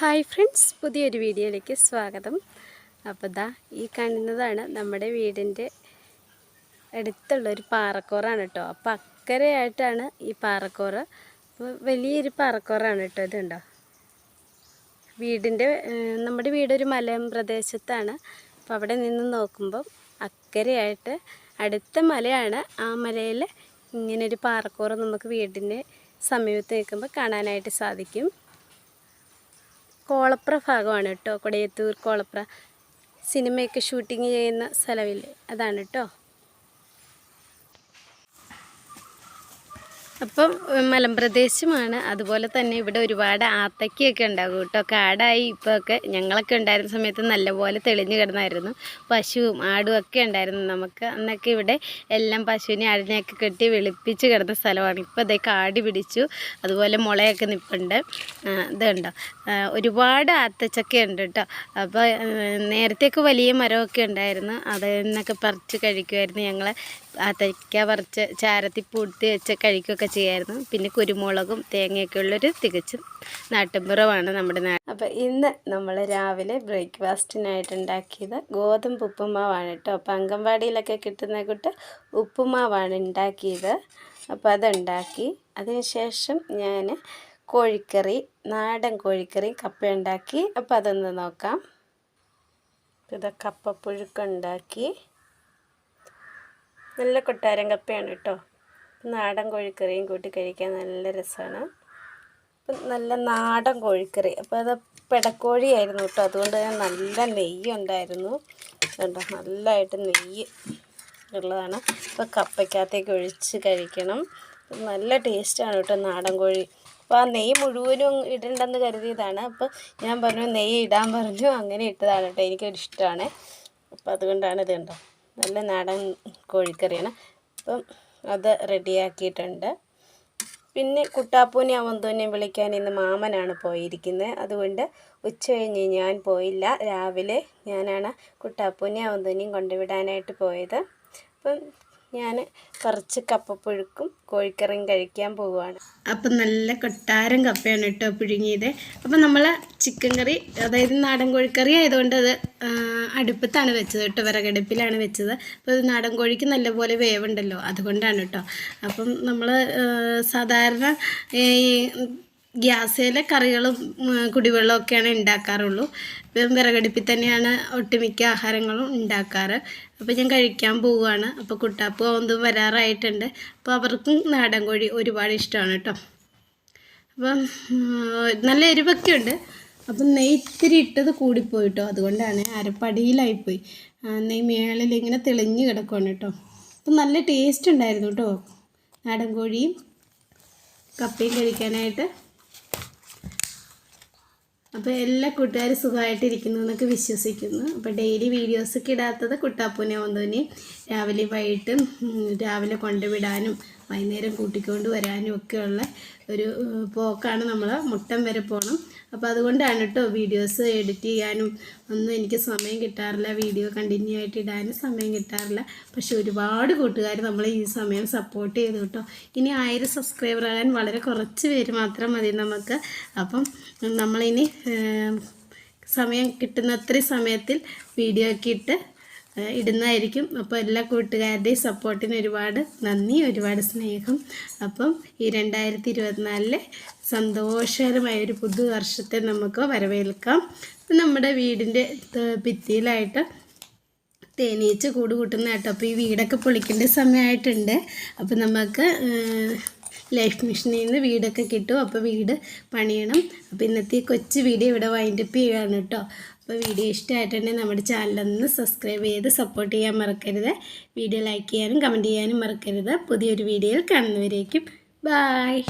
Hi friends പുതിയൊരു വീഡിയോയിലേക്ക് സ്വാഗതം. അപ്പോൾ ദാ ഈ കാണുന്നതാണ് നമ്മുടെ വീടിന്റെ അടുത്തുള്ളൊരു പാറക്കോറാണ് കേട്ടോ. അപ്പോൾ അക്കരയായിട്ടാണ് ഈ പാറക്കോറ്. അപ്പോൾ വലിയൊരു പാറക്കോറാണ് കേട്ടോ ഇതുണ്ടോ വീടിന്റെ നമ്മുടെ വീടൊരു മലയം പ്രദേശത്താണ്. അപ്പോൾ അവിടെ നിന്ന് നോക്കുമ്പം അക്കരയായിട്ട് അടുത്ത മലയാണ് ആ മലയിൽ ഇങ്ങനൊരു പാറക്കോറ് നമുക്ക് വീടിന്റെ സമീപത്ത് നിൽക്കുമ്പോൾ കാണാനായിട്ട് സാധിക്കും. കോളപ്ര ഭാഗമാണ് കേട്ടോ. കൊടയത്തൂർ കോളപ്ര. സിനിമയൊക്കെ ഷൂട്ടിങ് ചെയ്യുന്ന സ്ഥലമില്ലേ അതാണ് കേട്ടോ. അപ്പം മലമ്പ്രദേശമാണ്. അതുപോലെ തന്നെ ഇവിടെ ഒരുപാട് ആത്തക്കയൊക്കെ ഉണ്ടാകും കേട്ടോ. കാടായി ഇപ്പോഴൊക്കെ ഞങ്ങളൊക്കെ ഉണ്ടായിരുന്ന സമയത്ത് നല്ലപോലെ തെളിഞ്ഞു കിടന്നായിരുന്നു. പശുവും ആടും ഒക്കെ ഉണ്ടായിരുന്നു നമുക്ക്. അന്നൊക്കെ ഇവിടെ എല്ലാം പശുവിനെ ആടിനെയൊക്കെ കെട്ടി വെളുപ്പിച്ച് കിടന്ന സ്ഥലമാണ്. ഇപ്പോൾ അതേ കാടി പിടിച്ചു. അതുപോലെ മുളയൊക്കെ നിൽപ്പുണ്ട് ഇതുണ്ടോ? ഒരുപാട് ആത്തച്ചക്ക ഉണ്ട് കേട്ടോ. അപ്പോൾ നേരത്തെയൊക്കെ വലിയ മരമൊക്കെ ഉണ്ടായിരുന്നു. അതിൽ നിന്നൊക്കെ പറിച്ച് കഴിക്കുമായിരുന്നു ഞങ്ങൾ ആത്തയ്ക്ക പറിച്ച് ചാരത്തിൽ പൂട്ടി വെച്ച് കഴിക്കുകയൊക്കെ ചെയ്യായിരുന്നു. പിന്നെ കുരുമുളകും തേങ്ങയൊക്കെ ഉള്ളൊരു തികച്ചും നാട്ടുമ്പുറമാണ് നമ്മുടെ നാട് അപ്പോൾ ഇന്ന് നമ്മൾ രാവിലെ ബ്രേക്ക്ഫാസ്റ്റിനായിട്ട് ഉണ്ടാക്കിയത് ഗോതമ്പ് ഉപ്പുമാവാണ് കേട്ടോ അപ്പോൾ അംഗൻവാടിയിലൊക്കെ കിട്ടുന്ന കൂട്ട് ഉപ്പുമാവാണ് ഉണ്ടാക്കിയത്. അപ്പോൾ അതുണ്ടാക്കി. അതിനുശേഷം ഞാൻ കോഴിക്കറി നാടൻ കോഴിക്കറി കപ്പ ഉണ്ടാക്കി അപ്പോൾ അതൊന്ന് നോക്കാം. ഇത് കപ്പപ്പുഴുക്കുണ്ടാക്കി. നല്ല കൊട്ടാരം കപ്പയാണ് കേട്ടോ നാടൻ കോഴിക്കറിയും കൂട്ടി കഴിക്കാൻ നല്ല രസമാണ്. അപ്പം നല്ല നാടൻ കോഴിക്കറി. അപ്പോൾ അത് പിടക്കോഴിയായിരുന്നു കേട്ടോ. അതുകൊണ്ട് തന്നെ നല്ല നെയ്യ് ഉണ്ടായിരുന്നു. കേട്ടോ നല്ലതായിട്ട് നെയ്യ് ഉള്ളതാണ്. അപ്പോൾ കപ്പയ്ക്കകത്തേക്ക് ഒഴിച്ച് കഴിക്കണം. നല്ല ടേസ്റ്റാണ് കേട്ടോ നാടൻ കോഴി. അപ്പോൾ ആ നെയ്യ് മുഴുവനും ഇടണ്ടെന്ന് കരുതിയതാണ്. അപ്പോൾ ഞാൻ പറഞ്ഞു നെയ്യ് ഇടാൻ പറഞ്ഞു. അങ്ങനെ ഇട്ടതാണ് കേട്ടോ. എനിക്കൊരു ഇഷ്ടമാണ്. അപ്പോൾ അതുകൊണ്ടാണ് ഇത് കണ്ടോ നല്ല നാടൻ കോഴിക്കറിയാണ്. അപ്പം അത് റെഡിയാക്കിയിട്ടുണ്ട്. പിന്നെ കുട്ടാപ്പൂനെ അവന്തോനെ വിളിക്കാൻ ഇന്ന് മാമനാണ് പോയിരിക്കുന്നത് അതുകൊണ്ട് ഉച്ച കഴിഞ്ഞ് ഞാൻ പോയില്ല. രാവിലെ ഞാനാണ് കുട്ടാപ്പൂനെ അവന്തൂനെയും കൊണ്ടുവിടാനായിട്ട് പോയത്. അപ്പം ഞാൻ കുറച്ച് കപ്പ കപ്പപ്പുഴുക്കും കോഴിക്കറിയും കഴിക്കാൻ പോവുകയാണ്. അപ്പം നല്ല കൊട്ടാരം കപ്പയാണ് കേട്ടോ പുഴുങ്ങിയത്. അപ്പം നമ്മൾ ചിക്കൻ കറി അതായത് നാടൻ കോഴിക്കറി ആയതുകൊണ്ട് അത് അടുപ്പത്താണ് വെച്ചത് കേട്ടോ വിറകടുപ്പിലാണ് വെച്ചത്. അപ്പോൾ നാടൻ കോഴിക്ക് നല്ലപോലെ വേവുണ്ടല്ലോ അതുകൊണ്ടാണ് കേട്ടോ. അപ്പം നമ്മൾ സാധാരണ ഈ ഗ്യാസിലെ കറികളും കുടിവെള്ളമൊക്കെയാണ് ഉണ്ടാക്കാറുള്ളൂ വെറും വിറകടുപ്പിൽ തന്നെയാണ് ഒട്ടുമിക്ക ആഹാരങ്ങളും ഉണ്ടാക്കാറ് അപ്പോൾ ഞാൻ കഴിക്കാൻ പോവുകയാണ്. അപ്പോൾ കുട്ടാപ്പ് ഒന്നും വരാറായിട്ടുണ്ട്. അപ്പോൾ അവർക്കും നാടൻ കോഴി ഒരുപാട് ഇഷ്ടമാണ് കേട്ടോ. അപ്പം നല്ല എരിവൊക്കെ ഉണ്ട് അപ്പം നെയ് ഇത്തിരി ഇട്ടത് കൂടിപ്പോയി കേട്ടോ. അതുകൊണ്ടാണ് അരപ്പടിയിലായിപ്പോയി. നെയ് മേളിൽ ഇങ്ങനെ തെളിഞ്ഞ് കിടക്കുവാണ് കേട്ടോ. അപ്പം നല്ല ടേസ്റ്റ് ഉണ്ടായിരുന്നു കേട്ടോ. നാടൻ കോഴിയും കപ്പയും കഴിക്കാനായിട്ട്. അപ്പോൾ എല്ലാ കൂട്ടുകാരും സുഖമായിട്ടിരിക്കുന്നു എന്നൊക്കെ വിശ്വസിക്കുന്നു. അപ്പോൾ ഡെയിലി വീഡിയോസൊക്കെ ഇടാത്തത് കുട്ടാപ്പൂനെ ഒന്നോനെ രാവിലെ വൈകിട്ടും രാവിലെ കൊണ്ടുവിടാനും വൈകുന്നേരം കൂട്ടിക്കൊണ്ട് വരാനും ഒക്കെയുള്ള ഒരു പോക്കാണ് നമ്മൾ മുട്ടം വരെ പോകണം അപ്പോൾ അതുകൊണ്ടാണ് കേട്ടോ വീഡിയോസ് എഡിറ്റ് ചെയ്യാനും ഒന്നും എനിക്ക് സമയം കിട്ടാറില്ല വീഡിയോ കണ്ടിന്യൂ ആയിട്ട് ഇടാനും സമയം കിട്ടാറില്ല. പക്ഷെ ഒരുപാട് കൂട്ടുകാർ നമ്മളെ ഈ സമയം സപ്പോർട്ട് ചെയ്തു കേട്ടോ ഇനി ആയിരം സബ്സ്ക്രൈബർ ആകാൻ വളരെ കുറച്ച് പേര് മാത്രം മതി നമുക്ക്. അപ്പം നമ്മളിനി സമയം കിട്ടുന്ന അത്രയും സമയത്തിൽ വീഡിയോ ഒക്കെ ഇട്ട് ഇടുന്നതായിരിക്കും അപ്പോൾ എല്ലാ കൂട്ടുകാരുടെയും സപ്പോർട്ടിന് ഒരുപാട് നന്ദി ഒരുപാട് സ്നേഹം. അപ്പം ഈ രണ്ടായിരത്തി ഇരുപത്തിനാലിലെ സന്തോഷകരമായ ഒരു പുതുവർഷത്തെ നമുക്ക് വരവേൽക്കാം. നമ്മുടെ വീടിന്റെ ഭിത്തിയിലായിട്ട് തേനീച്ച കൂട് കൂട്ടുന്ന കേട്ടോ. അപ്പോൾ ഈ വീടൊക്കെ പൊളിക്കേണ്ട സമയമായിട്ടുണ്ട്. അപ്പോൾ നമുക്ക് ലൈഫ് മിഷനിൽ നിന്ന് വീടൊക്കെ കിട്ടും. അപ്പോൾ വീട് പണിയണം. അപ്പോൾ ഇന്നത്തെ കൊച്ചു വീഡിയോ ഇവിടെ വൈൻഡപ്പ് ചെയ്യുകയാണ് കേട്ടോ. അപ്പോൾ വീഡിയോ ഇഷ്ടമായിട്ടുണ്ടെങ്കിൽ നമ്മുടെ ചാനലൊന്ന് സബ്സ്ക്രൈബ് ചെയ്ത് സപ്പോർട്ട് ചെയ്യാൻ മറക്കരുത്. വീഡിയോ ലൈക്ക് ചെയ്യാനും കമന്റ് ചെയ്യാനും മറക്കരുത്. പുതിയൊരു വീഡിയോയിൽ കാണുന്നവരേക്കും. ബായ്